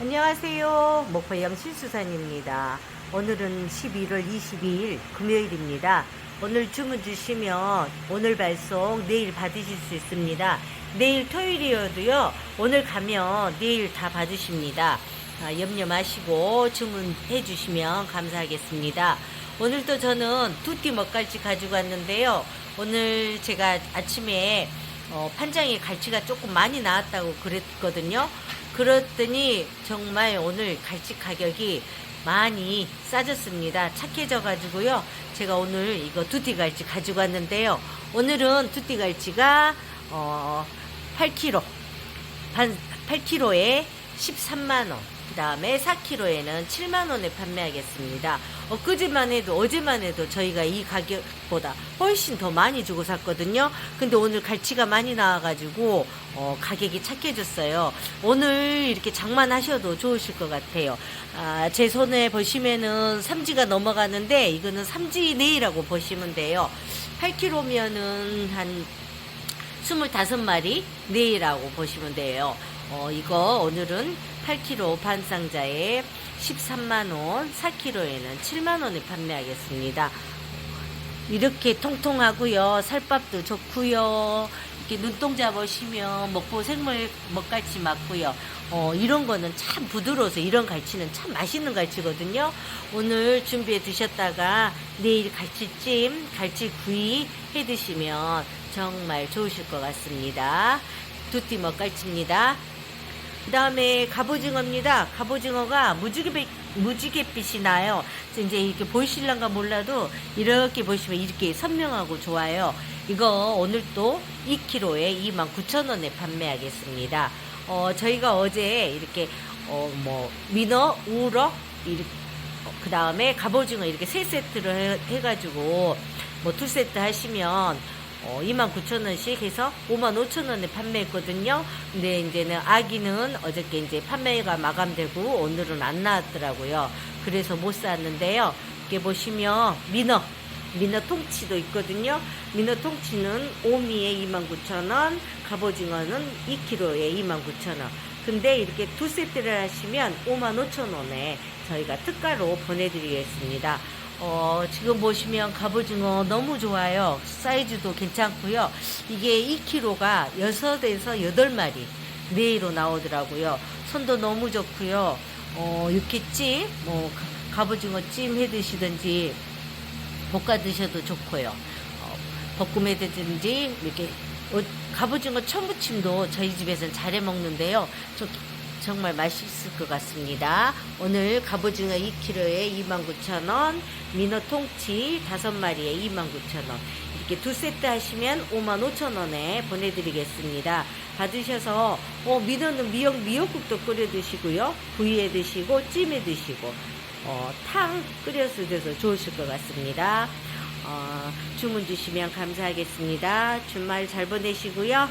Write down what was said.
안녕하세요. 목포영 실수산입니다. 오늘은 11월 22일 금요일입니다. 오늘 주문 주시면 오늘 발송 내일 받으실 수 있습니다. 내일 토요일이어도요. 오늘 가면 내일 다 받으십니다. 아, 염려 마시고 주문해 주시면 감사하겠습니다. 오늘도 저는 두띠 먹갈치 가지고 왔는데요. 오늘 제가 아침에 어, 판장에 갈치가 조금 많이 나왔다고 그랬거든요. 그랬더니 정말 오늘 갈치 가격이 많이 싸졌습니다. 착해져 가지고요. 제가 오늘 이거 두띠 갈치 가지고 왔는데요. 오늘은 두띠 갈치가 어 8kg 반 8kg에 13만 원. 그다음에 4kg에는 7만 원에 판매하겠습니다. 엊그제만 해도 어제만 해도 저희가 이 가격보다 훨씬 더 많이 주고 샀거든요. 근데 오늘 갈치가 많이 나와가지고 어, 가격이 착해졌어요. 오늘 이렇게 장만하셔도 좋으실 것 같아요. 아, 제 손에 보시면은 삼지가 넘어가는데 이거는 삼지 내이라고 보시면 돼요. 8kg면은 한 25마리 내일하고 보시면 돼요. 어, 이거 오늘은 8kg 반상자에 13만원, 4kg에는 7만원에 판매하겠습니다. 이렇게 통통하고요. 살밥도 좋고요. 이렇게 눈동자 보시면 먹고 생물 먹갈치 맞고요. 어, 이런 거는 참 부드러워서 이런 갈치는 참 맛있는 갈치거든요. 오늘 준비해 두셨다가 내일 갈치찜, 갈치구이 해 드시면 정말 좋으실 것 같습니다. 두띠 먹갈치입니다. 그 다음에 갑오징어입니다. 갑오징어가 무지개, 무지개빛이 나요. 이제 이렇게 보이실란가 몰라도 이렇게 보시면 이렇게 선명하고 좋아요. 이거 오늘 또 2kg에 29,000원에 판매하겠습니다. 어, 저희가 어제 이렇게, 어, 뭐, 민어, 우럭, 이렇게, 그 다음에 갑오징어 이렇게 세 세트를 해, 해가지고, 뭐, 두 세트 하시면, 어, 29,000원씩 해서 55,000원에 판매했거든요. 근데 이제는 아기는 어저께 이제 판매가 마감되고 오늘은 안 나왔더라고요. 그래서 못 샀는데요. 이렇게 보시면 민어, 민어 통치도 있거든요. 민어 통치는 오미에 29,000원, 갑오징어는 2kg에 29,000원. 근데 이렇게 두 세트를 하시면 55,000원에 저희가 특가로 보내드리겠습니다. 어, 지금 보시면 갑오징어 너무 좋아요. 사이즈도 괜찮고요. 이게 2kg가 6에서 8마리 내로 나오더라고요. 손도 너무 좋고요. 어, 육회찜, 뭐 가- 갑오징어 찜 해 드시든지 볶아 드셔도 좋고요. 어, 볶음해 드든지 이렇게 어, 갑오징어 천무침도 저희 집에서는 잘해 먹는데요. 저, 정말 맛있을 것 같습니다. 오늘 갑오징어 2kg에 29,000원, 민어 통치 5마리에 29,000원. 이렇게 두 세트 하시면 55,000원에 보내드리겠습니다. 받으셔서, 어, 민어는 미역, 미역국도 끓여 드시고요. 구이에 드시고, 찜에 드시고, 어, 탕 끓여서 드셔서 좋으실 것 같습니다. 어, 주문 주시면 감사하겠습니다. 주말 잘 보내시고요.